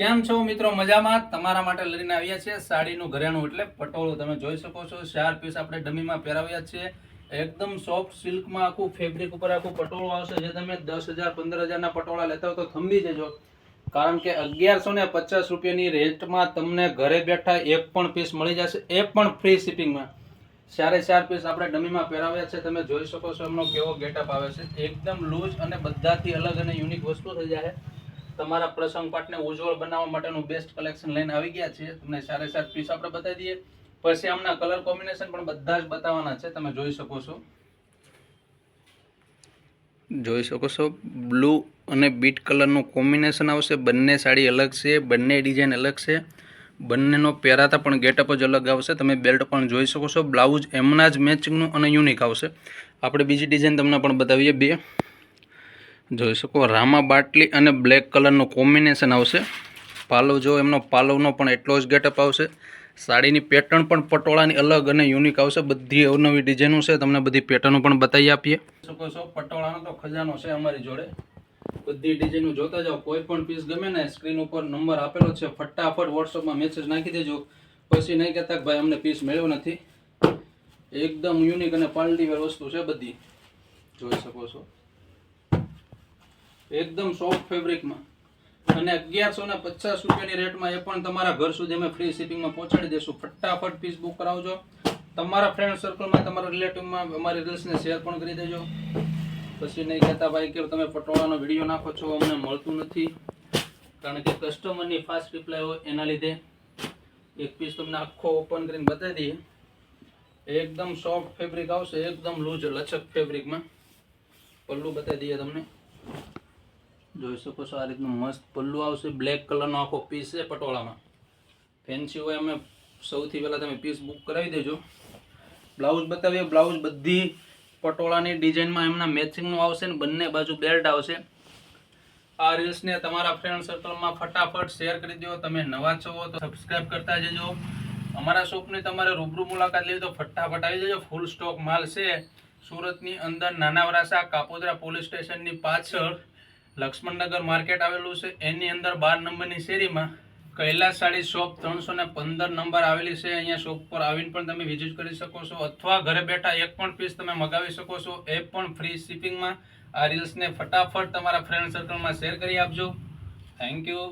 કેમ છો મિત્રો? મજામાં? તમારા માટે લઈને આવ્યા છે સાડીનું ઘરેણું. એટલે પટોળું તમે જોઈ શકો છો. ચાર પીસ આપણે ડમીમાં પહેરાવ્યા છે એકદમ સોફ્ટ સિલ્કમાં આખું ફેબ્રિક ઉપર આખું પટોળું આવશે. જે તમે દસ હજાર, પંદર હજારના પટોળા લેતા હો તો થંભી જજો. કારણ કે અગિયારસો ને પચાસ રૂપિયાની રેટમાં તમને ઘરે બેઠા એક પણ પીસ મળી જશે. એ પણ ફ્રી શિપિંગમાં ચારે ચાર પીસ આપણે ડમીમાં પહેરાવ્યા છે. તમે જોઈ શકો છો એમનો કેવો ગેટઅપ આવે છે. એકદમ લૂઝ અને બધાથી અલગ અને યુનિક વસ્તુ થઈ જાય. તમારા પ્રસંગ પાઠને ઉજ્જવળ બનાવવા માટેનું બેસ્ટ કલેક્શન લઈને આવી ગયા છે. તમને સારે સાત પીસ આપણે બતાવી દઈએ. પછી આમના કલર કોમ્બિનેશન પણ બધા જ બતાવવાના છે. તમે જોઈ શકો છો. જોઈ શકો છો. બ્લુ અને બીટ કલરનું કોમ્બિનેશન આવશે. બંને સાડી અલગ છે. બંને ડિઝાઇન અલગ છે. બંનેનો પહેરાતા પણ ગેટઅપ જ અલગ આવશે. તમે બેલ્ટ પણ જોઈ શકો છો. બ્લાઉઝ એમના જ મેચિંગનું અને યુનિક આવશે. આપણે બીજી ડિઝાઇન તમને પણ બતાવીએ બે. જોઈ શકો. રામા બાટલી અને બ્લેક કલરનું કોમ્બિનેશન આવશે. પાલવ જો એમનો પાલવનો પણ એટલો જ ગેટઅપ આવશે. સાડીની પેટર્ન પણ પટોળાની અલગ અને યુનિક આવશે. બધી અવનવી ડિઝાઇનો છે. તમને બધી પેટર્નો પણ બતાવી આપીએ. શકો છો, પટોળાનો તો ખજાનો છે અમારી જોડે. બધી ડિઝાઇનો જોતા જાઓ. કોઈ પણ પીસ ગમે ને સ્ક્રીન ઉપર નંબર આપેલો છે. ફટાફટ વોટ્સઅપમાં મેસેજ નાખી દેજો. પછી નહીં કહેતા ભાઈ અમને પીસ મળ્યો નથી. એકદમ યુનિક અને પાલટીવેર વસ્તુ છે બધી. જોઈ શકો છો. એકદમ સોફ્ટ ફેબ્રિકમાં અને અગિયારસો ને પચાસ રૂપિયાની રેટમાં એ પણ તમારા ઘર સુધી અમે ફ્રી શિપિંગમાં પહોંચાડી દઈશું. ફટાફટ પીસ બુક કરાવજો. તમારા ફ્રેન્ડ સર્કલમાં તમારા રિલેટિવમાં અમારી રીલ્સને શેર પણ કરી દેજો. પછી નહીં કહેતા ભાઈ કે તમે પટોળાનો વીડિયો નાખો છો, અમને મળતું નથી. કારણ કે કસ્ટમરની ફાસ્ટ રિપ્લાય હોય એના લીધે. એક પીસ તમને આખો ઓપન કરીને બતાવી દઈએ. એકદમ સોફ્ટ ફેબ્રિક આવશે, એકદમ લૂઝ લચક ફેબ્રિકમાં પલ્લું બતાવી દઈએ તમને. જોઈ શકો છો આ રીતનું મસ્ત પલ્લું આવશે. બ્લેક કલરનો આખો પીસ છે પટોળામાં. ફેન્સી હોય અમે સૌથી પહેલાં તમે પીસ બુક કરાવી દેજો. બ્લાઉઝ બતાવીએ. બ્લાઉઝ બધી પટોળાની ડિઝાઇનમાં એમના મેચિંગનું આવશે ને બંને બાજુ બેલ્ટ આવશે. આ રીલ્સને તમારા ફ્રેન્ડ સર્કલમાં ફટાફટ શેર કરી દો. તમે નવા છો તો સબસ્ક્રાઈબ કરતા જજો. અમારા શોપની તમારે રૂબરૂ મુલાકાત લેવી તો ફટાફટ આવી જજો. ફૂલ સ્ટોક માલ છે. સુરતની અંદર નાના વરાસા કાપોદરા પોલીસ સ્ટેશનની પાછળ. લક્ષ્મણનગર માર્કેટ આવેલું છે. એની અંદર બાર નંબરની શેરીમાં કૈલાસ સાડી શોપ ત્રણસો ને પંદર નંબર આવેલી છે. અહીંયા શોપ પર આવીને પણ તમે વિઝિટ કરી શકો છો. અથવા ઘરે બેઠા એક પણ પીસ તમે મગાવી શકો છો. એ પણ ફ્રી શિપિંગમાં આ રીલ્સને ફટાફટ તમારા ફ્રેન્ડ સર્કલમાં શેર કરી આપજો. Thank you